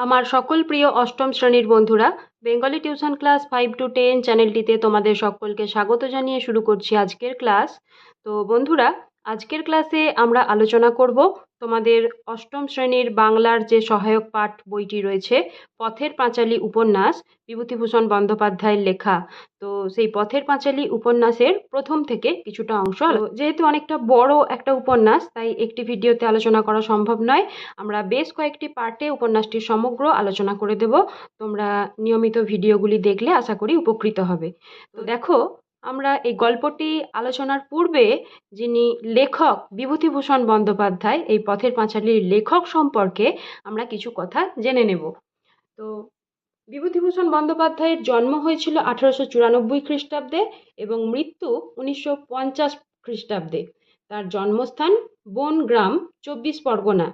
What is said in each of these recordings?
আমার সকল প্রিয় অষ্টম শ্রেণির বন্ধুরা, Bengali tuition class five to ten চ্যানেলটিতে তোমাদের সকলকে স্বাগত জানিয়ে শুরু করছি আজকের ক্লাস। তো বন্ধুরা আজকের ক্লাসে আমরা আলোচনা করব তোমাদের অষ্টম শ্রেণির বাংলার যে সহায়ক পাঠ বইটি রয়েছে, পথের পাঁচালী উপন্যাস, বিভূতিভূষণ বন্দ্যোপাধ্যায়ের লেখা। তো সেই পথের পাঁচালী উপন্যাসের প্রথম থেকে কিছুটা অংশ যেহেতু অনেকটা বড় একটা উপন্যাস, তাই একটি ভিডিওতে আলোচনা করা সম্ভব নয়। আমরা বেশ কয়েকটি পার্টে উপন্যাসটির সমগ্র আলোচনা করে দেব। তোমরা নিয়মিত ভিডিওগুলি দেখলে আশা করি উপকৃত হবে। তো দেখো আমরা এই গল্পটি আলোচনার পূর্বে যিনি লেখক বিভূতিভূষণ বন্দ্যোপাধ্যায়, এই পথের পাঁচালীর লেখক সম্পর্কে আমরা কিছু কথা জেনে নেব। তো বিভূতিভূষণ বন্দ্যোপাধ্যায়ের জন্ম হয়েছিল আঠারোশো চুরানব্বই খ্রিস্টাব্দে এবং মৃত্যু উনিশশো পঞ্চাশ খ্রিস্টাব্দে। তার জন্মস্থান বনগ্রাম, চব্বিশ পরগনা।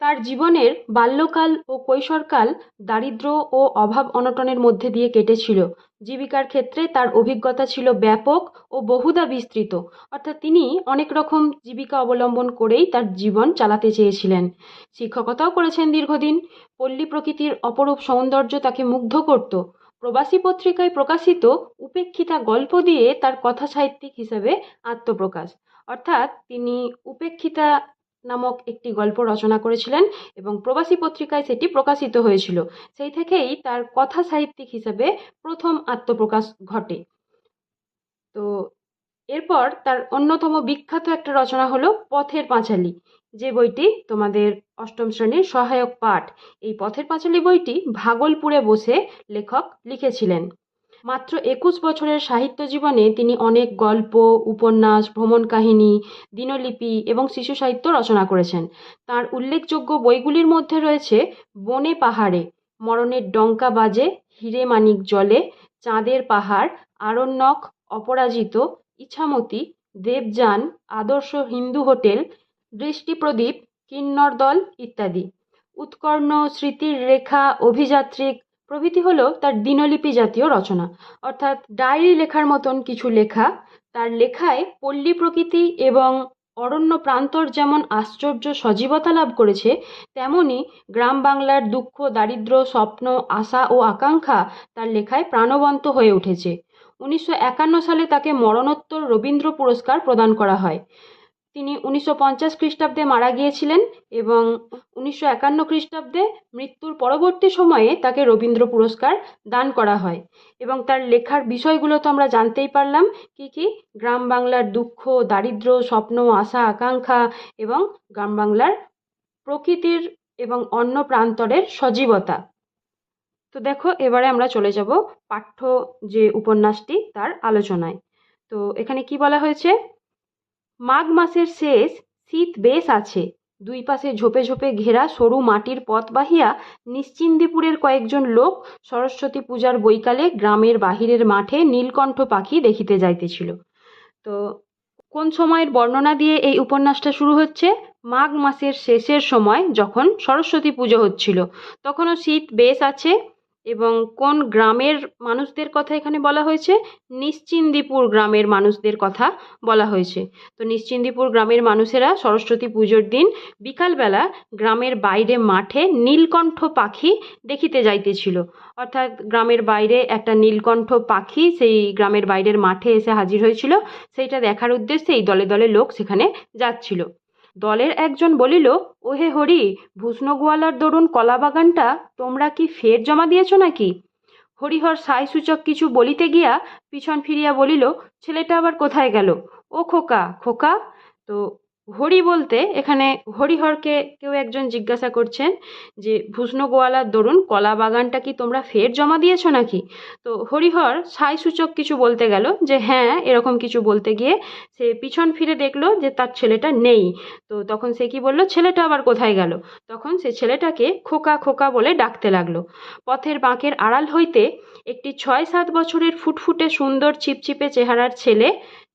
তার জীবনের বাল্যকাল ও কৈশোরকাল দারিদ্র্য ও অভাব অনটনের মধ্যে দিয়ে কেটেছিল। জীবিকার ক্ষেত্রে তার অভিজ্ঞতা ছিল ব্যাপক ও বহুদা বিস্তৃত। অর্থাৎ তিনি অনেক রকম জীবিকা অবলম্বন করেই তার জীবন চালাতে চেয়েছিলেন। শিক্ষকতাও করেছেন দীর্ঘদিন। পল্লী প্রকৃতির অপরূপ সৌন্দর্য তাকে মুগ্ধ করত। প্রবাসী পত্রিকায় প্রকাশিত উপেক্ষিতা গল্প দিয়ে তার কথা সাহিত্যিক হিসেবে আত্মপ্রকাশ। অর্থাৎ তিনি উপেক্ষিতা নামক একটি গল্প রচনা করেছিলেন এবং প্রবাসী পত্রিকায় সেটি প্রকাশিত হয়েছিল। সেই থেকেই তার কথা সাহিত্যিক হিসাবে প্রথম আত্মপ্রকাশ ঘটে। তো এরপর তার অন্যতম বিখ্যাত একটা রচনা হলো পথের পাঁচালী। যে বইটি তোমাদের অষ্টম শ্রেণির সহায়ক পাঠ। এই পথের পাঁচালী বইটি ভাগলপুরে বসে লেখক লিখেছিলেন। মাত্র একুশ বছরের সাহিত্য জীবনে তিনি অনেক গল্প, উপন্যাস, ভ্রমণ কাহিনী, দিনলিপি এবং শিশু সাহিত্য রচনা করেছেন। তার উল্লেখযোগ্য বইগুলির মধ্যে রয়েছে বনে পাহাড়ে, মরণের ডঙ্কা বাজে, হিরে মানিক জলে, চাঁদের পাহাড়, আরণ্যক, অপরাজিত, ইছামতি, দেবযান, আদর্শ হিন্দু হোটেল, দৃষ্টিপ্রদীপ, কিন্নর দল ইত্যাদি। উৎকর্ণ স্মৃতির রেখা, অভিযাত্রিক প্রভৃতি হলো তার দিনলিপি জাতীয় রচনা। অর্থাৎ ডায়েরি লেখার মতন কিছু লেখা, তার লেখায় পল্লী প্রকৃতি এবং অরণ্য প্রান্তর যেমন আশ্চর্য সজীবতা লাভ করেছে, তেমনি গ্রাম বাংলার দুঃখ দারিদ্র্য স্বপ্ন, আশা ও আকাঙ্ক্ষা তার লেখায় প্রাণবন্ত হয়ে উঠেছে। উনিশশো একান্ন সালে তাকে মরণোত্তর রবীন্দ্র পুরস্কার প্রদান করা হয়। তিনি উনিশশো পঞ্চাশ খ্রিস্টাব্দে মারা গিয়েছিলেন এবং উনিশশো একান্ন খ্রিস্টাব্দে মৃত্যুর পরবর্তী সময়ে তাকে রবীন্দ্র পুরস্কার দান করা হয়। এবং তার লেখার বিষয়গুলো তো আমরা জানতেই পারলাম, কি কি? গ্রাম বাংলার দুঃখ দারিদ্র্য স্বপ্ন, আশা, আকাঙ্ক্ষা এবং গ্রাম বাংলার প্রকৃতির এবং অন্য প্রান্তরের সজীবতা। তো দেখো, এবারে আমরা চলে যাব পাঠ্য যে উপন্যাসটি তার আলোচনায়। তো এখানে কি বলা হয়েছে? মাঘ মাসের শেষ শীত বেশ আছে। দুই পাশে ঝোপে ঝোপে ঘেরা সরু মাটির পথ বাহিয়া নিশ্চিন্দিপুরের কয়েকজন লোক সরস্বতী পূজার বৈকালে গ্রামের বাহিরের মাঠে নীলকণ্ঠ পাখি দেখিতে যাইতেছিল। তো কোন সময়ের বর্ণনা দিয়ে এই উপন্যাসটা শুরু হচ্ছে? মাঘ মাসের শেষের সময় যখন সরস্বতী পুজো হচ্ছিল, তখনও শীত বেশ আছে। এবং কোন গ্রামের মানুষদের কথা এখানে বলা হয়েছে? নিশ্চিন্দিপুর গ্রামের মানুষদের কথা বলা হয়েছে। তো নিশ্চিন্দিপুর গ্রামের মানুষেরা সরস্বতী পুজোর দিন বিকালবেলা গ্রামের বাইরে মাঠে নীলকণ্ঠ পাখি দেখিতে যাইতেছিল। অর্থাৎ গ্রামের বাইরে একটা নীলকণ্ঠ পাখি সেই গ্রামের বাইরের মাঠে এসে হাজির হয়েছিল। সেইটা দেখার উদ্দেশ্যে এই দলে দলে লোক সেখানে যাচ্ছিল। দলের একজন বলিল, ওহে হরি, ভূষ্ণগোয়ালার দরুন কলা বাগানটা তোমরা কি ফের জমা দিয়েছ নাকি? হরিহর সাই সূচক কিছু বলিতে গিয়া পিছন ফিরিয়া বলিল, ছেলেটা আবার কোথায় গেল? ও খোকা খোকা? তো হরি বলতে এখানে হরিহরকে কেউ একজন জিজ্ঞাসা করছেন যে, ভূষ্ণ গোয়ালার দরুন, কলা বাগানটা কি তোমরা ফের জমা দিয়েছ নাকি? তো হরিহর সাইসূচক কিছু বলতে গেল যে হ্যাঁ এরকম কিছু বলতে গিয়ে সে পিছন ফিরে দেখল যে তার ছেলেটা নেই। তো তখন সে কি বলল, ছেলেটা আবার কোথায় গেল? তখন সে ছেলেটাকে খোকা খোকা বলে ডাকতে লাগল। পথের বাঁকের আড়াল হইতে একটি ছয় সাত বছরের ফুটফুটে সুন্দর চিপচিপে চেহারার ছেলে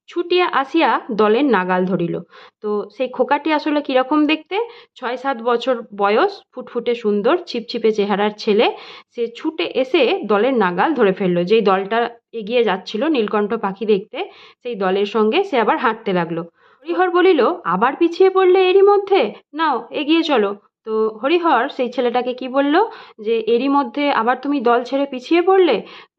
ছুটিয়া আসিয়া দলের নাগাল ধরিল। তো সেই খোকাটি আসলে কীরকম দেখতে? ছয় সাত বছর বয়স, ফুটফুটে সুন্দর, ছিপছিপে চেহারার ছেলে। সে ছুটে এসে দলের নাগাল ধরে ফেলল। যেই দলটা এগিয়ে যাচ্ছিল নীলকণ্ঠ পাখি দেখতে, সেই দলের সঙ্গে সে আবার হাঁটতে লাগল। হরিহর বলিল, আবার পিছিয়ে পড়লে এরই মধ্যে? নাও, এগিয়ে চলো। তো হরিহর সেই ছেলেটাকে কি বলল? যে, এরই মধ্যে আবার তুমি দল ছেড়ে পিছিয়ে পড়লে?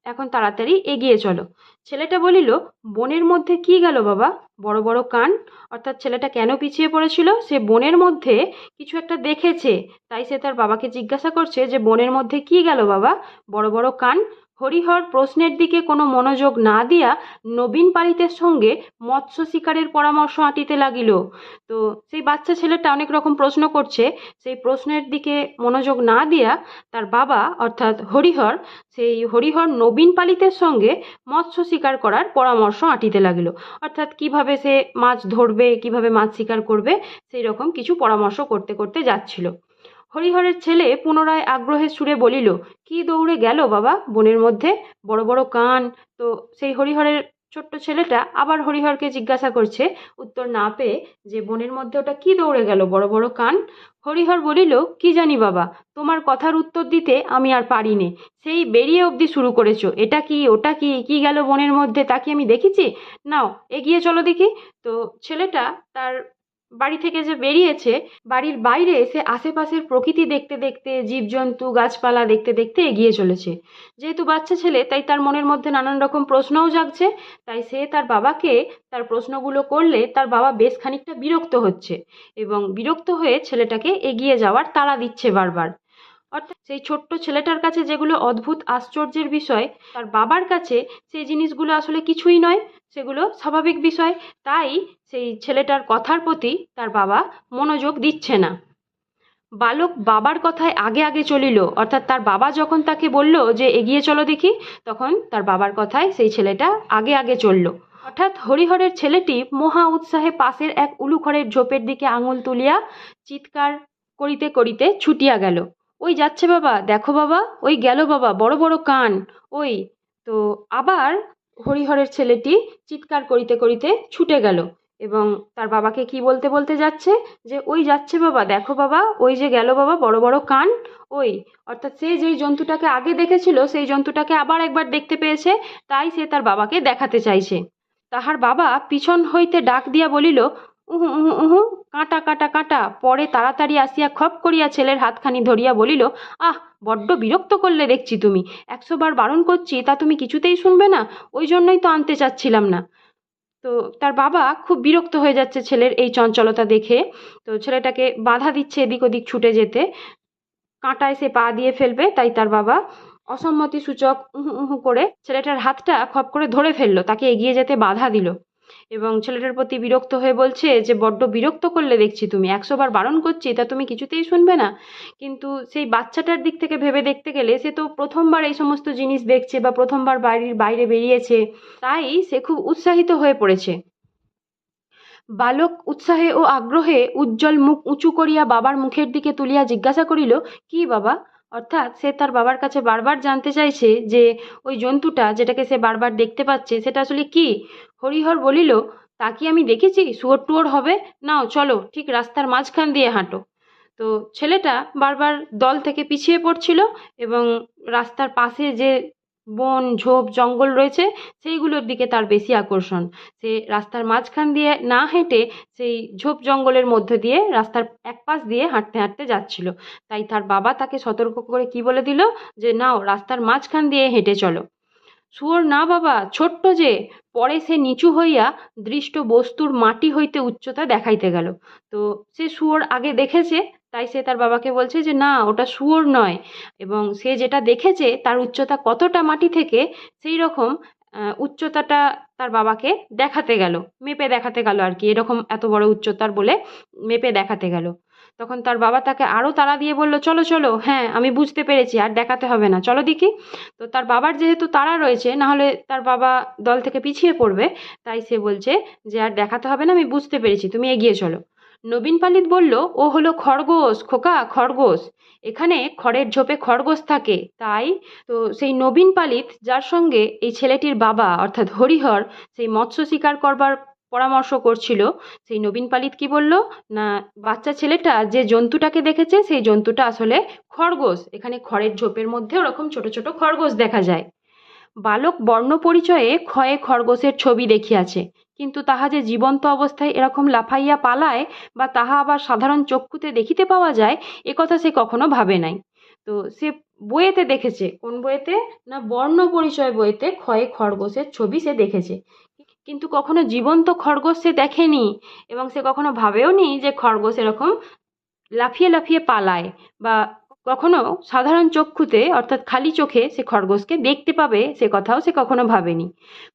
এখন তাড়াতাড়ি এগিয়ে চলো। ছেলেটা বলিল, বনের মধ্যে কি গেল বাবা? বড় বড় কান? অর্থাৎ ছেলেটা কেন পিছিয়ে পড়েছিল? সে বনের মধ্যে কিছু একটা দেখেছে। তাই সে তার বাবাকে জিজ্ঞাসা করছে যে, বনের মধ্যে কি গেল বাবা? বড় বড় কান? হরিহর প্রশ্নের দিকে কোনো মনোযোগ না দিয়া নবীন পালিতের সঙ্গে মৎস্য শিকারের পরামর্শ আঁটিতে লাগিল। তো সেই বাচ্চা ছেলেটা অনেক রকম প্রশ্ন করছে। সেই প্রশ্নের দিকে মনোযোগ না দিয়া তার বাবা অর্থাৎ হরিহর, সেই হরিহর নবীন পালিতের সঙ্গে মৎস্য শিকার করার পরামর্শ আঁটিতে লাগিল। অর্থাৎ কীভাবে সে মাছ ধরবে, কীভাবে মাছ শিকার করবে, সেই রকম কিছু পরামর্শ করতে করতে যাচ্ছিল। হরিহরের ছেলে পুনরায় আগ্রহের সুরে বলিল, কি দৌড়ে গেল বাবা বনের মধ্যে? বড় বড় কান। তো সেই হরিহরের ছোট্ট ছেলেটা আবার হরিহরকে জিজ্ঞাসা করছে, উত্তর না পেয়ে যে বনের মধ্যে ওটা কি দৌড়ে গেল, বড় বড় কান? হরিহর বলিল, কি জানি বাবা, তোমার কথার উত্তর দিতে আমি আর পারি নে সেই বেরিয়ে অবধি শুরু করেছ। এটা কি, ওটা কি কি গেল বনের মধ্যে তা কি আমি দেখেছি? নাও, এগিয়ে চলো দেখি। তো ছেলেটা তার বাড়ি থেকে যে বেরিয়েছে, বাড়ির বাইরে এসে আশেপাশের প্রকৃতি দেখতে দেখতে, জীবজন্তু, গাছপালা দেখতে দেখতে এগিয়ে চলেছে। যেহেতু বাচ্চা ছেলে, তাই তার মনের মধ্যে নানান রকম প্রশ্নও জাগছে, তাই সে তার বাবাকে তার প্রশ্নগুলো করলে তার বাবা বেশ খানিকটা বিরক্ত হচ্ছে এবং বিরক্ত হয়ে ছেলেটাকে এগিয়ে যাওয়ার তাড়া দিচ্ছে বারবার। অর্থাৎ সেই ছোট্ট ছেলেটার কাছে যেগুলো অদ্ভুত, আশ্চর্যের বিষয়, তার বাবার কাছে সেই জিনিসগুলো আসলে কিছুই নয়, সেগুলো স্বাভাবিক বিষয়। তাই সেই ছেলেটার কথার প্রতি তার বাবা মনোযোগ দিচ্ছে না। বালক বাবার কথায় আগে আগে চলিল, অর্থাৎ তার বাবা যখন তাকে বলল যে, এগিয়ে চলো দেখি, তখন তার বাবার কথায় সেই ছেলেটা আগে আগে চলল। হঠাৎ হরিহরের ছেলেটি মহা উৎসাহে পাশের এক উলুখড়ের ঝোপের দিকে আঙুল তুলিয়া চিৎকার করিতে করিতে ছুটিয়া গেল। ওই যাচ্ছে বাবা, দেখো বাবা, ওই গেল বাবা, বড় বড় কান, ওই। তো আবার হরিহরের ছেলেটি চিৎকার করিতে করিতে ছুটে গেল এবং তার বাবাকে কি বলতে বলতে যাচ্ছে? যে ওই যাচ্ছে বাবা, দেখো বাবা, ওই যে গেল বাবা, বড় বড় কান, ওই। অর্থাৎ সে যেই জন্তুটাকে আগে দেখেছিল, সেই জন্তুটাকে আবার একবার দেখতে পেয়েছে, তাই সে তার বাবাকে দেখাতে চাইছে। তাহার বাবা পিছন হইতে ডাক দিয়া বলিল, উহু উহু উহু কাঁটা কাঁটা কাঁটা। পরে তাড়াতাড়ি আসিয়া খপ করিয়া ছেলের হাতখানি ধরিয়া বলিল, আহ, বড্ড বিরক্ত করলে দেখছি তুমি। একশোবার বারণ করছি, তা তুমি কিছুতেই শুনবে না। ওই জন্যই তো আনতে চাচ্ছিলাম না। তো তার বাবা খুব বিরক্ত হয়ে যাচ্ছে ছেলের এই চঞ্চলতা দেখে। তো ছেলেটাকে বাধা দিচ্ছে এদিক ওদিক ছুটে যেতে। কাঁটায় সে পা দিয়ে ফেলবে, তাই তার বাবা অসম্মতি সূচক উহু উহু করে ছেলেটার হাতটা খপ করে ধরে ফেলল। তাকে এগিয়ে যেতে বাধা দিল। এবং ছেলেটার প্রতি বিরক্ত হয়ে বলছে যে, বড্ড বিরক্ত করলে দেখছি তুমি। একশোবার বারণ করছি তা তুমি কিছুতেই শুনবে না। কিন্তু সেই বাচ্চাটার দিক থেকে ভেবে দেখতে গেলে সে তো প্রথমবার এই সমস্ত জিনিস দেখছে বা প্রথমবার বাড়ির বাইরে বেরিয়েছে, তাই সে খুব উৎসাহিত হয়ে পড়েছে। বালক উৎসাহে ও আগ্রহে উজ্জ্বল মুখ উঁচু করিয়া বাবার মুখের দিকে তুলিয়া জিজ্ঞাসা করিল, কি বাবা অর্থাৎ সে তার বাবার কাছে বারবার জানতে চাইছে যে ওই জন্তুটা যেটাকে সে বারবার দেখতে পাচ্ছে, সেটা আসলে কি? হরিহর বলিল, তা কি আমি দেখেছি? শুয়োর টুয়োর হবে? নাও, চলো, ঠিক রাস্তার মাঝখান দিয়ে হাঁটো। তো ছেলেটা বারবার দল থেকে পিছিয়ে পড়ছিল এবং রাস্তার পাশে যে বন, ঝোপ, জঙ্গল রয়েছে, সেইগুলোর দিকে তার বেশি আকর্ষণ। সে রাস্তার মাঝখান দিয়ে না হেঁটে সেই ঝোপ জঙ্গলের মধ্যে দিয়ে রাস্তার এক পাশ দিয়ে হাঁটতে হাঁটতে যাচ্ছিল। তাই তার বাবা তাকে সতর্ক করে কি বলে দিল? যে, নাও, রাস্তার মাঝখান দিয়ে হেঁটে চলো। শুয়োর না বাবা, ছোট্ট যে। পরে সে নিচু হইয়া দৃষ্ট বস্তুর মাটি হইতে উচ্চতা দেখাইতে গেল। তো সে শুয়োর আগে দেখেছে তাই সে তার বাবাকে বলছে যে, না, ওটা শুয়োর নয়। এবং সে যেটা দেখেছে, তার উচ্চতা কতটা মাটি থেকে, সেই রকম উচ্চতাটা তার বাবাকে দেখাতে গেল, মেপে দেখাতে গেল আর কি, এরকম এত বড় উচ্চতার বলে মেপে দেখাতে গেল। তখন তার বাবা তাকে আরও তাড়া দিয়ে বলল, চলো চলো হ্যাঁ আমি বুঝতে পেরেছি, আর দেখাতে হবে না, চলো দেখি। তো তার বাবার যেহেতু তাড়া রয়েছে, না হলে তার বাবা দল থেকে পিছিয়ে পড়বে, তাই সে বলছে যে, আর দেখাতে হবে না, আমি বুঝতে পেরেছি, তুমি এগিয়ে চলো। নবীন পালিত বলল, ও হলো খরগোশ, খোকা, খরগোশ। এখানে খড়ের ঝোপে খরগোশ থাকে। তাই তো সেই নবীন পালিত, যার সঙ্গে এই ছেলেটির বাবা, অর্থাৎ হরিহর, সেই মৎস্য শিকার করবার পরামর্শ করছিল, সেই নবীন পালিত কি বলল, না, বাচ্চা ছেলেটা যে জন্তুটাকে দেখেছে, সেই জন্তুটা আসলে খরগোশ। এখানে খড়ের ঝোপের মধ্যে ওরকম ছোট ছোট খরগোশ দেখা যায়। বালক বর্ণ পরিচয়ে ক্ষয়ে খরগোশের ছবি দেখিয়াছে। কিন্তু তাহা যে জীবন্ত অবস্থায় এরকম লাফাইয়া পালায় বা তাহা আবার সাধারণ চক্ষুতে দেখিতে পাওয়া যায়, এ কথা সে কখনো ভাবে নাই। তো সে বইয়েতে দেখেছে, কোন বইয়েতে? না, বর্ণ পরিচয় বইয়েতে ক্ষয়ে খরগোশের ছবি সে দেখেছে। কিন্তু কখনো জীবন্ত খরগোশ সে দেখেনি এবং সে কখনো ভাবেও নি যে খরগোশ এরকম লাফিয়ে লাফিয়ে পালায় বা কখনো সাধারণ চক্ষুতে, অর্থাৎ খালি চোখে সে খরগোশকে দেখতে পাবে, সে কথাও সে কখনো ভাবেনি।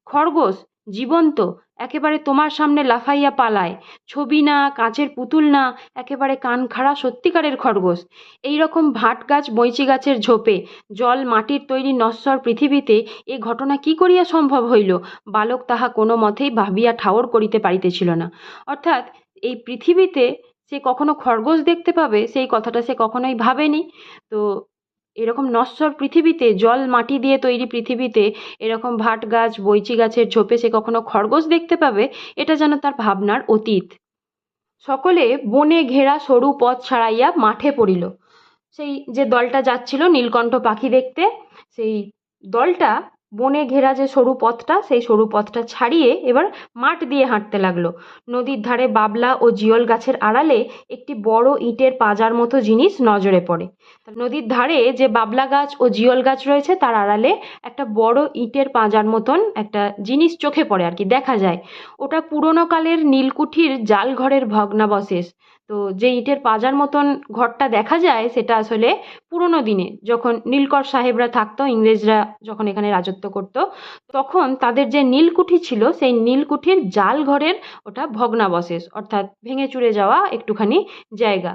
খরগোশ জীবন্ত একেবারে তোমার সামনে লাফাইয়া পালায়। ছবি না, কাঁচের পুতুল না, একেবারে কান খাড়া সত্যিকারের খরগোশ। এই রকম ভাট গাছ, বৈঁচি গাছের ঝোপে, জল, মাটির তৈরি নশ্বর পৃথিবীতে এ ঘটনা কি করিয়া সম্ভব হইল? বালক তাহা কোনো মতেই ভাবিয়া ঠাওর করিতে পারিতেছিল না। অর্থাৎ এই পৃথিবীতে সে কখনো খরগোশ দেখতে পাবে, সেই কথাটা সে কখনোই ভাবেনি। তো এরকম নশ্বর পৃথিবীতে জল, মাটি দিয়ে তৈরি পৃথিবীতে এরকম ভাট গাছ, বৈচি গাছের ঝোপে সে কখনো খরগোশ দেখতে পাবে? এটা যেন তার ভাবনার অতীত। সকলে বনে ঘেরা সরু পথ ছাড়াইয়া মাঠে পড়িল। সেই যে দলটা যাচ্ছিল নীলকণ্ঠ পাখি দেখতে, সেই দলটা বনে ঘেরা যে সরু পথটা, সেই সরু পথটা ছাড়িয়ে এবার মাঠ দিয়ে হাঁটতে লাগল। নদীর ধারে বাবলা ও জিয়ল গাছের আড়ালে একটি বড় ইটের পাজার মতো জিনিস নজরে পড়ে। নদীর ধারে যে বাবলা গাছ ও জিয়ল গাছ রয়েছে, তার আড়ালে একটা বড় ইটের পাঁজার মতন একটা জিনিস চোখে পড়ে আর কি, দেখা যায়। ওটা পুরোনো কালের নীলকুঠির জাল ঘরের ভগ্নাবশেষ। তো যে ইটের পাজার মতন ঘরটা দেখা যায়, সেটা আসলে পুরোনো দিনে। যখন নীলকর সাহেবরা থাকতো, ইংরেজরা যখন এখানে রাজত্ব করত, তখন তাদের যে নীলকুঠি ছিল, সেই নীলকুঠির জাল ঘরের ওটা ভগ্নাবশেষ, অর্থাৎ ভেঙে চুরে যাওয়া একটুখানি জায়গা।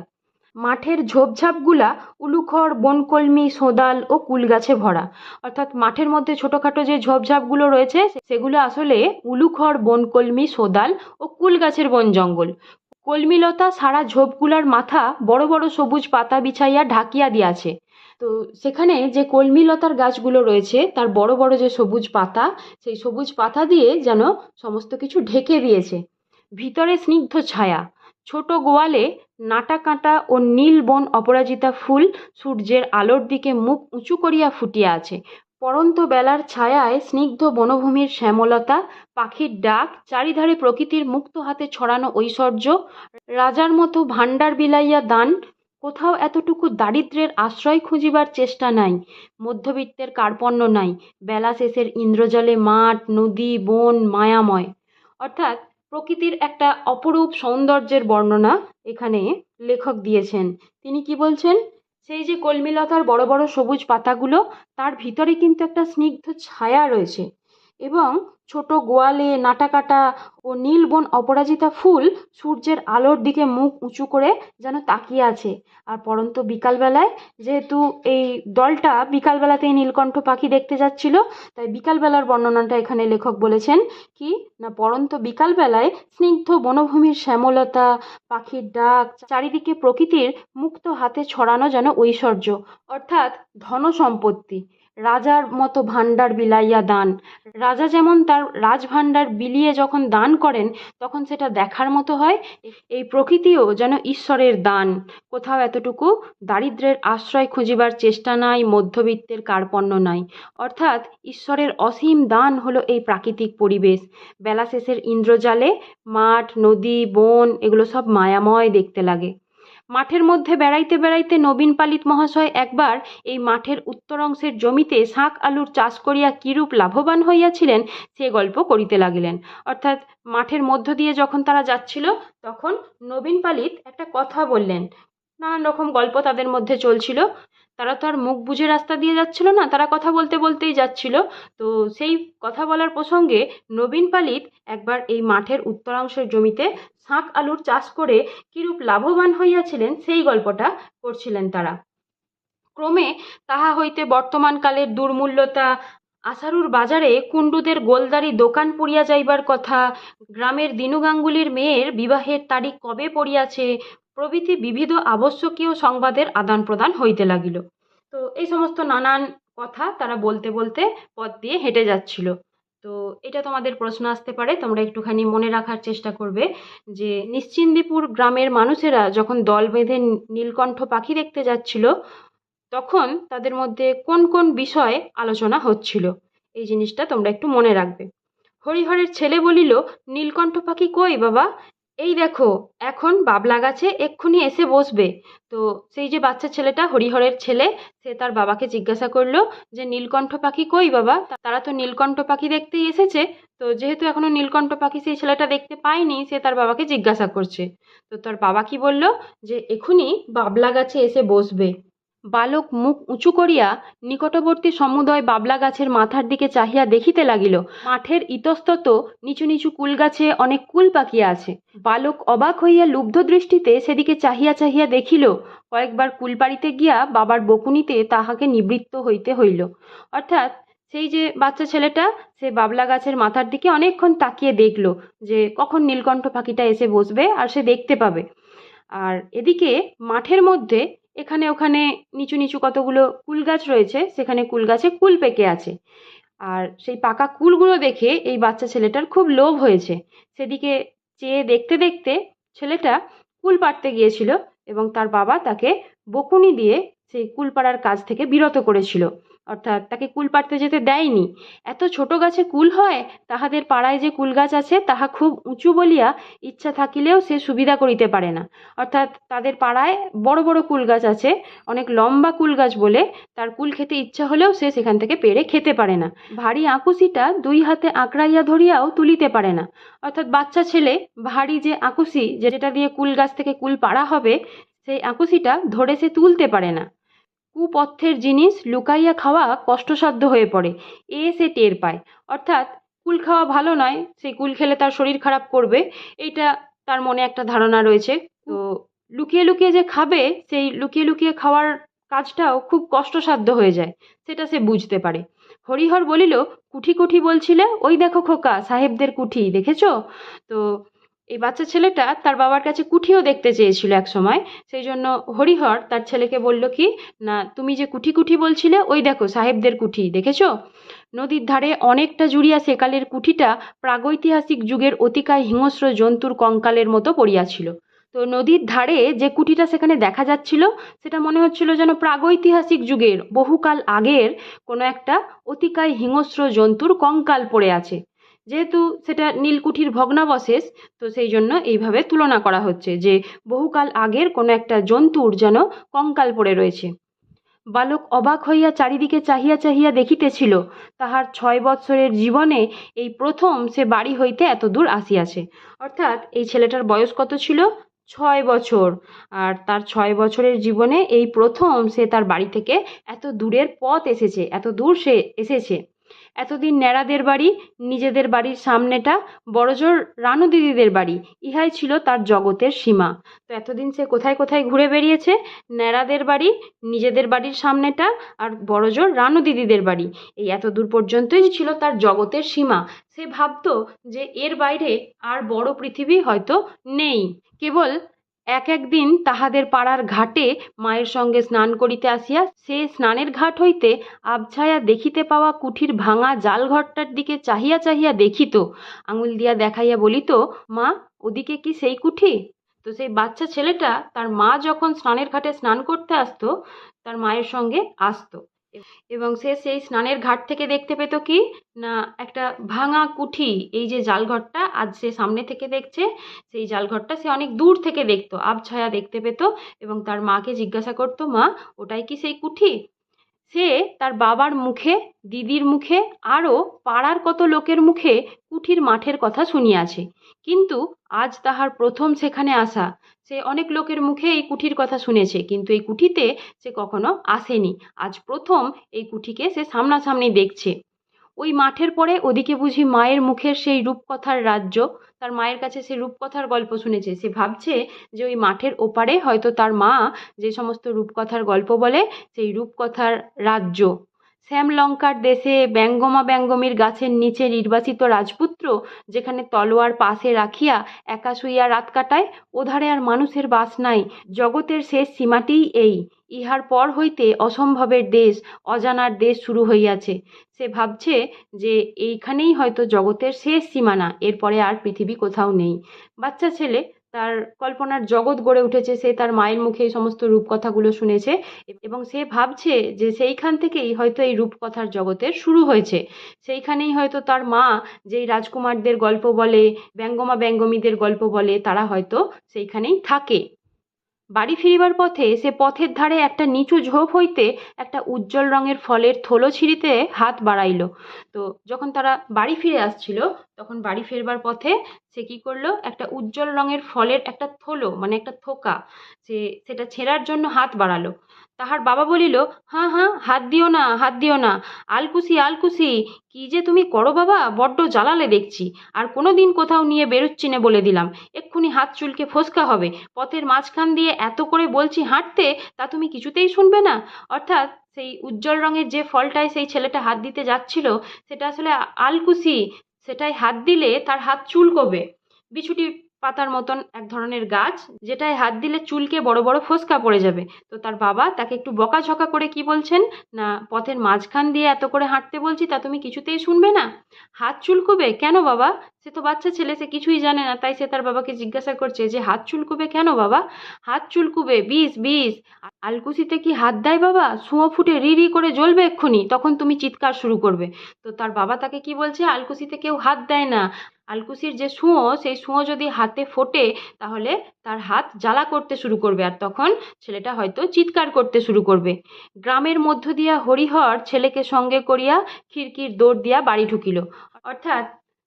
মাঠের ঝোপঝাপগুলা উলুখড় বনকলমি, সোদাল ও কুল গাছে ভরা। অর্থাৎ মাঠের মধ্যে ছোটোখাটো যে ঝোপঝাপগুলো রয়েছে, সেগুলো আসলে উলুখড় বনকলমি, সোদাল ও কুল গাছের বন জঙ্গল। কলমিলতা সারা ঝোপগুলার মাথা বড় বড় সবুজ পাতা বিছাইয়া ঢাকিয়া দিয়াছে। তো সেখানে যে কলমিলতার গাছগুলো রয়েছে, তার বড় বড় যে সবুজ পাতা, সেই সবুজ পাতা দিয়ে যেন সমস্ত কিছু ঢেকে দিয়েছে। ভিতরে স্নিগ্ধ ছায়া। ছোট গোয়ালে নাটা কাঁটা ও নীল বন অপরাজিতা ফুল সূর্যের আলোর দিকে মুখ উঁচু করিয়া ফুটিয়া আছে। পড়ন্ত বেলার ছায়ায় স্নিগ্ধ বনভূমির শ্যামলতা, পাখির ডাক, চারিধারে প্রকৃতির মুক্ত হাতে ছড়ানো ঐশ্বর্য, রাজার মতো ভাণ্ডার বিলাইয়া দান, কোথাও এতটুকু দারিদ্র্যের আশ্রয় খুঁজিবার চেষ্টা নাই, মধ্যবিত্তের কার্পণ্য নাই, বেলা শেষের ইন্দ্রজলে মাঠ, নদী, বন, মায়াময়। অর্থাৎ প্রকৃতির একটা অপরূপ সৌন্দর্যের বর্ণনা এখানে লেখক দিয়েছেন। তিনি কি বলছেন? সেই যে কলমিলতার বড় বড় সবুজ পাতাগুলো তার ভিতরে কিন্তু একটা স্নিগ্ধ ছায়া রয়েছে। এবং ছোট গোয়ালে নাটাকাটা ও নীলবন অপরাজিতা ফুল সূর্যের আলোর দিকে মুখ উঁচু করে যেন তাকিয়ে আছে। আর পরন্ত বিকালবেলায় যেহেতু এই দলটা বিকালবেলাতেই নীলকণ্ঠ পাখি দেখতে যাচ্ছিল, তাই বিকালবেলার বর্ণনাটা এখানে লেখক বলেছেন কি, না পরন্ত বিকালবেলায় স্নিগ্ধ বনভূমির শ্যামলতা, পাখির ডাক, চারিদিকে প্রকৃতির মুক্ত হাতে ছড়ানো যেন ঐশ্বর্য, অর্থাৎ ধন সম্পত্তি রাজার মতো ভাণ্ডার বিলাইয়া দান। রাজা যেমন তার রাজভাণ্ডার বিলিয়ে যখন দান করেন, তখন সেটা দেখার মতো হয়। এই প্রকৃতিও যেন ঈশ্বরের দান। কোথাও এতটুকু দারিদ্র্যের আশ্রয় খুঁজিবার চেষ্টা নাই, মধ্যবিত্তের কার্পণ্য নাই। অর্থাৎ ঈশ্বরের অসীম দান হলো এই প্রাকৃতিক পরিবেশ। বেলা শেষের ইন্দ্রজালে মাঠ, নদী, বন, এগুলো সব মায়াময় দেখতে লাগে। মাঠের মধ্যে বেড়াইতে বেড়াইতে নবীন পালিত মহাশয় একবার এই মাঠের উত্তর অংশের জমিতে শাঁক আলুর চাষ করিয়া কিরূপ লাভবান হইয়াছিলেন, সে গল্প করিতে লাগিলেন। অর্থাৎ মাঠের মধ্য দিয়ে যখন তারা যাচ্ছিল, তখন নবীন পালিত একটা কথা বললেন নানান রকম গল্প তাদের মধ্যে চলছিল। তারা তো আর মুখ বুঝে রাস্তা দিয়ে যাচ্ছিল না, তারা কথা বলতে বলতেই যাচ্ছিল। তো সেই কথা বলার প্রসঙ্গে নবীন পালিত একবার এই মাঠের উত্তরাংশের জমিতে শাঁক আলুর চাষ করে কিরূপ লাভবান হইয়াছিলেন সেই গল্পটা করছিলেন তারা। ক্রমে তাহা হইতে বর্তমানকালের দুর্মূল্যতা, আশারুর বাজারে কুণ্ডুদের গোলদারি দোকান পড়িয়া যাইবার কথা, গ্রামের দিনু গাঙ্গুলির মেয়ের বিবাহের তারিখ কবে পড়িয়াছে প্রভৃতি বিবিধ আবশ্যকীয় সংবাদের আদান প্রদান হইতে লাগিল। তো এই সমস্ত নানান কথা তারা বলতে বলতে পথ দিয়ে হেঁটে যাচ্ছিল। তো এটা তোমাদের প্রশ্ন আসতে পারে, তোমরা একটুখানি মনে রাখার চেষ্টা করবে যে নিশ্চিন্দিপুর গ্রামের মানুষেরা যখন দল বেঁধে নীলকণ্ঠ পাখি দেখতে যাচ্ছিল, তখন তাদের মধ্যে কোন কোন বিষয়ে আলোচনা হচ্ছিল, এই জিনিসটা তোমরা একটু মনে রাখবে। হরিহরের ছেলে বলিল, নীলকণ্ঠ পাখি কই বাবা? এই দেখো, এখন বাবলা গাছে এক্ষুনি এসে বসবে। তো সেই যে বাচ্চা ছেলেটা, হরিহরের ছেলে, সে তার বাবাকে জিজ্ঞাসা করল যে, নীলকণ্ঠ পাখি কই বাবা? তারা তো নীলকণ্ঠ পাখি দেখতেই এসেছে। তো যেহেতু এখনও নীলকণ্ঠ পাখি সেই ছেলেটা দেখতে পায়নি, সে তার বাবাকে জিজ্ঞাসা করছে। তো তার বাবা কি বলল? যে, এখুনি বাবলা গাছে এসে বসবে। বালক মুখ উঁচু করিয়া নিকটবর্তী সমুদয় বাবলা গাছের মাথার দিকে চাহিয়া দেখিতে লাগিল, মাঠের ইতস্তত নিচু নিচু কুল গাছে অনেক কুল পাকিয়া আছে। বালক অবাক হইয়া লুব্ধ দৃষ্টিতে সেদিকে চাহিয়া চাহিয়া দেখিল, কয়েকবার কুল পাড়িতে গিয়া বাবার বকুনিতে তাহাকে নিবৃত্ত হইতে হইল। অর্থাৎ সেই যে বাচ্চা ছেলেটা, সে বাবলা গাছের মাথার দিকে অনেকক্ষণ তাকিয়ে দেখল যে কখন নীলকণ্ঠ পাখিটা এসে বসবে আর সে দেখতে পাবে। আর এদিকে মাঠের মধ্যে এখানে ওখানে নিচু নিচু কতগুলো কুল গাছ রয়েছে, সেখানে কুল গাছে কুল পেকে আছে। আর সেই পাকা কুলগুলো দেখে এই বাচ্চা ছেলেটার খুব লোভ হয়েছে। সেদিকে চেয়ে দেখতে দেখতে ছেলেটা কুল পাড়তে গিয়েছিল এবং তার বাবা তাকে বকুনি দিয়ে সেই কুল পাড়ার কাজ থেকে বিরত করেছিল। অর্থাৎ তাকে কুল পাড়তে যেতে দেয়নি। এত ছোট গাছে কুল হয়, তাহাদের পাড়ায় যে কুল গাছ আছে, তাহা খুব উঁচু বলিয়া ইচ্ছা থাকিলেও সে সুবিধা করিতে পারে না। অর্থাৎ তাদের পাড়ায় বড় বড় কুল গাছ আছে, অনেক লম্বা কুল গাছ বলে তার কুল খেতে ইচ্ছা হলেও সে সেখান থেকে পেরে খেতে পারে না। ভারী আকুশিটা দুই হাতে আঁকড়াইয়া ধরিয়াও তুলিতে পারে না। অর্থাৎ বাচ্চা ছেলে, ভারী যে আকুশি, যেটা দিয়ে কুল গাছ থেকে কুল পাড়া হবে, সেই আকুশিটা ধরে সে তুলতে পারে না। কুপথ্যের জিনিস লুকাইয়া খাওয়া কষ্টসাধ্য হয়ে পড়ে, এ সে টের পায়। অর্থাৎ, কুল খাওয়া ভালো নয় সেই কুল খেলে তার শরীর খারাপ করবে এটা তার মনে একটা ধারণা রয়েছে। তো লুকিয়ে লুকিয়ে যে খাবে, সেই লুকিয়ে লুকিয়ে খাওয়ার কাজটাও খুব কষ্টসাধ্য হয়ে যায়, সেটা সে বুঝতে পারে। হরিহর বলিল, কুঠি কুঠি বলছিলে? ওই দেখো খোকা, সাহেবদের কুঠি, দেখেছ? তো এই বাচ্চা ছেলেটা তার বাবার কাছে কুঠিও দেখতে চেয়েছিল এক সময়। সেই জন্য হরিহর তার ছেলেকে বলল কি, না, তুমি যে কুঠি কুঠি বলছিলে, ওই দেখো সাহেবদের কুঠি, দেখেছ? নদীর ধারে অনেকটা জুড়িয়া সেকালের কুঠিটা প্রাগৈতিহাসিক যুগের অতিকায় হিংস্র জন্তুর কঙ্কালের মতো পড়িয়াছিল তো নদীর ধারে যে কুঠিটা সেখানে দেখা যাচ্ছিল, সেটা মনে হচ্ছিল যেন প্রাগৈতিহাসিক যুগের, বহুকাল আগের কোনো একটা অতিকায় হিংস্র জন্তুর কঙ্কাল পড়ে আছে। যেহেতু সেটা নীলকুঠির ভগ্নাবশেষ, তো সেই জন্য এইভাবে তুলনা করা হচ্ছে যে বহুকাল আগের কোনো একটা জন্তুর যেন কঙ্কাল পড়ে রয়েছে। বালক অবাক হইয়া চারিদিকে চাহিয়া চাহিয়া দেখিতেছিল, তাহার ছয় বৎসরের জীবনে এই প্রথম সে বাড়ি হইতে এত দূর আসিয়াছে। অর্থাৎ এই ছেলেটার বয়স কত ছিল? ছয় বছর। আর তার ছয় বছরের জীবনে এই প্রথম সে তার বাড়ি থেকে এত দূরের পথ এসেছে, এত দূর সে এসেছে। এতদিন ন্যাড়াদের বাড়ি, নিজেদের বাড়ির সামনেটা, বড়জোর রানু দিদিদের বাড়ি, ইহাই ছিল তার জগতের সীমা। তো এতদিন সে কোথায় কোথায় ঘুরে বেরিয়েছে ন্যাড়াদের বাড়ি, নিজেদের বাড়ির সামনেটা আর বড়জোর রানু দিদিদের বাড়ি। এই এত দূর পর্যন্তই ছিল তার জগতের সীমা। সে ভাবতো যে এর বাইরে আর বড় পৃথিবী হয়তো নেই। কেবল এক একদিন তাহাদের পাড়ার ঘাটে মায়ের সঙ্গে স্নান করিতে আসিয়া সে স্নানের ঘাট হইতে আবছায়া দেখিতে পাওয়া কুঠির ভাঙা জালঘরটার দিকে চাহিয়া চাহিয়া দেখিত। আঙুল দিয়া দেখাইয়া বলিত, মা, ওদিকে কি সেই কুঠি? তো সেই বাচ্চা ছেলেটা তার মা যখন স্নানের ঘাটে স্নান করতে আসতো, তার মায়ের সঙ্গে আসতো। এবং সে সেই স্নানের ঘাট থেকে দেখতে পেত কি? না, একটা ভাঙা কুঠি, এই যে জালঘরটা আজ সে সামনে থেকে দেখছে, সেই জালঘরটা সে অনেক দূর থেকে দেখতো, আবছায়া দেখতে পেত এবং তার মাকে জিজ্ঞাসা করতো, মা, ওটাই কি সেই কুঠি? সে তার বাবার মুখে, দিদির মুখে, আরও পাড়ার কত লোকের মুখে কুঠির মাঠের কথা শুনিয়াছে। কিন্তু আজ তাহার প্রথম সেখানে আসা। সে অনেক লোকের মুখে এই কুঠির কথা শুনেছে, কিন্তু এই কুঠিতে সে কখনো আসেনি। আজ প্রথম এই কুঠিকে সে সামনাসামনি দেখছে। ওই মাঠের পরে ওদিকে বুঝি মায়ের মুখের সেই রূপকথার রাজ্য, তার মায়ের কাছে সে রূপকথার গল্প শুনেছে। সে ভাবছে যে ওই মাঠের ওপারে হয়তো তার মা যে সমস্ত রূপকথার গল্প বলে, সেই রূপকথার রাজ্য শ্যামলঙ্কার দেশে ব্যঙ্গমা ব্যঙ্গমীর গাছের নিচে নির্বাচিত রাজপুত্র, যেখানে তলোয়ার পাশে রাখিয়া একা শুইয়া রাত কাটায়, ওধারে আর মানুষের বাস নাই। জগতের শেষ সীমাটিই এই। ইহার পর হইতে অসম্ভবের দেশ, অজানার দেশ শুরু হইয়াছে। সে ভাবছে যে এইখানেই হয়তো জগতের শেষ সীমানা, এরপরে আর পৃথিবী কোথাও নেই। বাচ্চা ছেলে তার কল্পনার জগৎ গড়ে উঠেছে, সে তার মায়ের মুখে এই সমস্ত রূপকথাগুলো শুনেছে এবং সে ভাবছে যে সেইখান থেকেই হয়তো এই রূপকথার জগতের শুরু হয়েছে। সেইখানেই হয়তো তার মা যেই রাজকুমারদের গল্প বলে, ব্যঙ্গমা ব্যঙ্গমীদের গল্প বলে, তারা হয়তো সেইখানেই থাকে। বাড়ি ফিরিবার পথে সে পথের ধারে একটা নিচু ঝোপ হইতে একটা উজ্জ্বল রঙের ফলের থলো ছিঁড়িতে হাত বাড়াইল। তো যখন তারা বাড়ি ফিরে আসছিল তখন বাড়ি ফেরবার পথে সে কী করল? একটা উজ্জ্বল রঙের ফলের একটা থলো মানে একটা থোকা সে সেটা ছেঁড়ার জন্য হাত বাড়ালো। তাহার বাবা বলিল হাঁ হাঁ হাত দিও না, হাত দিও না। আলকুসি আলকুসি, কি যে তুমি করো বাবা? বড্ড জ্বালালে দেখছি। আর কোনো দিন কোথাও নিয়ে বেরোচ্ছি না বলে দিলাম। এক্ষুনি হাত চুলকে ফোসকা হবে। পথের মাঝখান দিয়ে এত করে বলছি হাঁটতে, তা তুমি কিছুতেই শুনবে না। অর্থাৎ সেই উজ্জ্বল রঙের যে ফলটায় সেই ছেলেটা হাত দিতে যাচ্ছিল, সেটা আসলে আলকুসি সেটায় হাত দিলে তার হাত চুলকোবে। বিছুটি পাতার মতন এক ধরনের গাছ, যেটায় হাত দিলে চুলকে বড় বড় ফোসকা পড়ে যাবে। তো তার বাবা তাকে একটু বকাঝকা করে কি বলছেন, না, পথের মাঝখান দিয়ে এত করে হাঁটতে বলছি তা তুমি কিছুতেই শুনবে না। হাত চুলকোবে কেন বাবা? সে তো বাচ্চা ছেলে, সে কিছুই জানে না, তাই সে তার বাবাকে জিজ্ঞাসা করছে যে, হাত চুলকোবে কেন বাবা? হাত চুলকুবে, বিষ বিষ। আলকুচিতে কি হাত দেয় বাবা? সুঁয়ো ফুটে রি রি করে জ্বলবে এক্ষুনি, তখন তুমি চিৎকার শুরু করবে। তো তার বাবা তাকে কি বলছে? আলকুচিতে কেউ হাত দেয় না। আলকুচির যে সুঁয়ো সেই সুঁয়ো যদি হাতে ফোটে, তাহলে তার হাত জ্বালা করতে শুরু করবে আর তখন ছেলেটা হয়তো চিৎকার করতে শুরু করবে। গ্রামের মধ্য দিয়া হরিহর ছেলেকে সঙ্গে করিয়া খিড়কির দৌড় দিয়া বাড়ি ঢুকিল। অর্থাৎ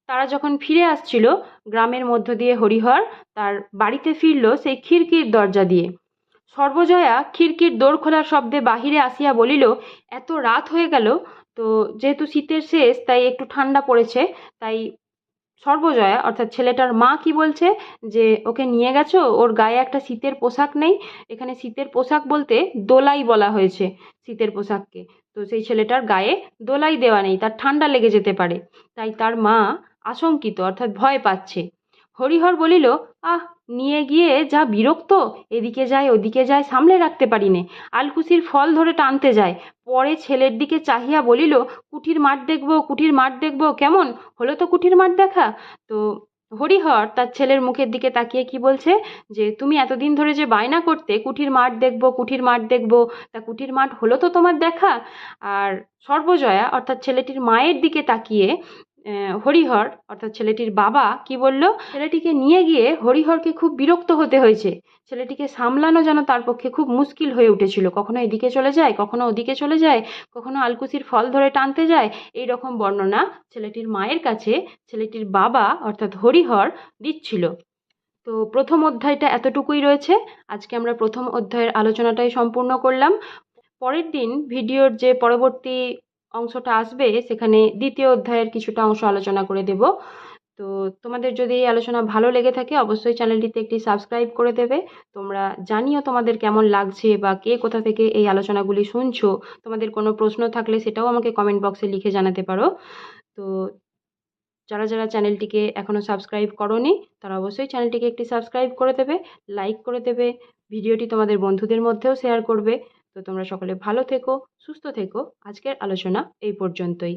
তারা যখন ফিরে আসছিল, গ্রামের মধ্য দিয়ে হরিহর তার বাড়িতে ফিরল সেই খিড়কির দরজা দিয়ে। সর্বজয়া খিড়কির দোর খোলার শব্দে বাহিরে আসিয়া বলিল, এত রাত হয়ে গেল, তো যেহেতু শীতের শেষ, তাই একটু ঠান্ডা পড়েছে, তাই সর্বজয়া, অর্থাৎ ছেলেটার মা কি বলছে? যে ওকে নিয়ে গেছো? ওর গায়ে একটা শীতের পোশাক নেই। এখানে শীতের পোশাক বলতে দোলাই বলা হয়েছে শীতের পোশাককে। তো সেই ছেলেটার গায়ে দোলাই দেওয়া নেই, তার ঠান্ডা লেগে যেতে পারে। তাই তার মা আশঙ্কিত, অর্থাৎ ভয় পাচ্ছে। হরিহর বলিল, আহ নিয়ে গিয়ে যা বিরক্ত, এদিকে যায়, ওদিকে যায়, সামলে রাখতে পারি নে আলকুচির ফল ধরে টানতে যায়। পরে ছেলের দিকে চাহিয়া বলিল, কুঠির মাঠ দেখব, কুঠির মাঠ দেখব, কেমন? হলো তো কুঠির মাঠ দেখা? তো হরিহর তার ছেলের মুখের দিকে তাকিয়ে কি বলছে? যে তুমি এতদিন ধরে যে বায়না করতে, কুঠির মাঠ দেখব, কুঠির মাঠ দেখব, তা কুঠির মাঠ হলো তো তোমার দেখা? আর সর্বজয়া, অর্থাৎ ছেলেটির মায়ের দিকে তাকিয়ে হরিহর, অর্থাৎ ছেলেটির বাবা কি বলল? ছেলেটিকে নিয়ে গিয়ে হরিহরকে খুব বিরক্ত হতে হয়েছে। ছেলেটিকে সামলানো যেন তার পক্ষে খুব মুশকিল হয়ে উঠেছিল। কখনো এদিকে চলে যায়, কখনো ওদিকে চলে যায়, কখনো আলকুচির ফল ধরে টানতে যায়, এই রকম বর্ণনা ছেলেটির মায়ের কাছে ছেলেটির বাবা, অর্থাৎ হরিহর, দিচ্ছিল। তো প্রথম অধ্যায়টা এতটুকুই রয়েছে। আজকে আমরা প্রথম অধ্যায়ের আলোচনাটাই সম্পূর্ণ করলাম। পরের দিন ভিডিওর যে পরবর্তী অংশটা আসবে, সেখানে দ্বিতীয় অধ্যায়ের কিছুটা অংশ আলোচনা করে দেব। তো তোমাদের যদি এই আলোচনা ভালো লেগে থাকে, অবশ্যই চ্যানেলটিতে একটি সাবস্ক্রাইব করে দেবে। তোমরা জানিও তোমাদের কেমন লাগছে বা কে কোথা থেকে এই আলোচনাগুলি শুনছো। তোমাদের কোনো প্রশ্ন থাকলে সেটাও আমাকে কমেন্ট বক্সে লিখে জানাতে পারো। তো যারা যারা চ্যানেলটিকে এখনও সাবস্ক্রাইব করনি, তারা অবশ্যই চ্যানেলটিকে একটি সাবস্ক্রাইব করে দেবে, লাইক করে দেবে, ভিডিওটি তোমাদের বন্ধুদের মধ্যেও শেয়ার করবে। তো তোমরা সকলে ভালো থেকো সুস্থ থেকো। আজকের আলোচনা এই পর্যন্তই।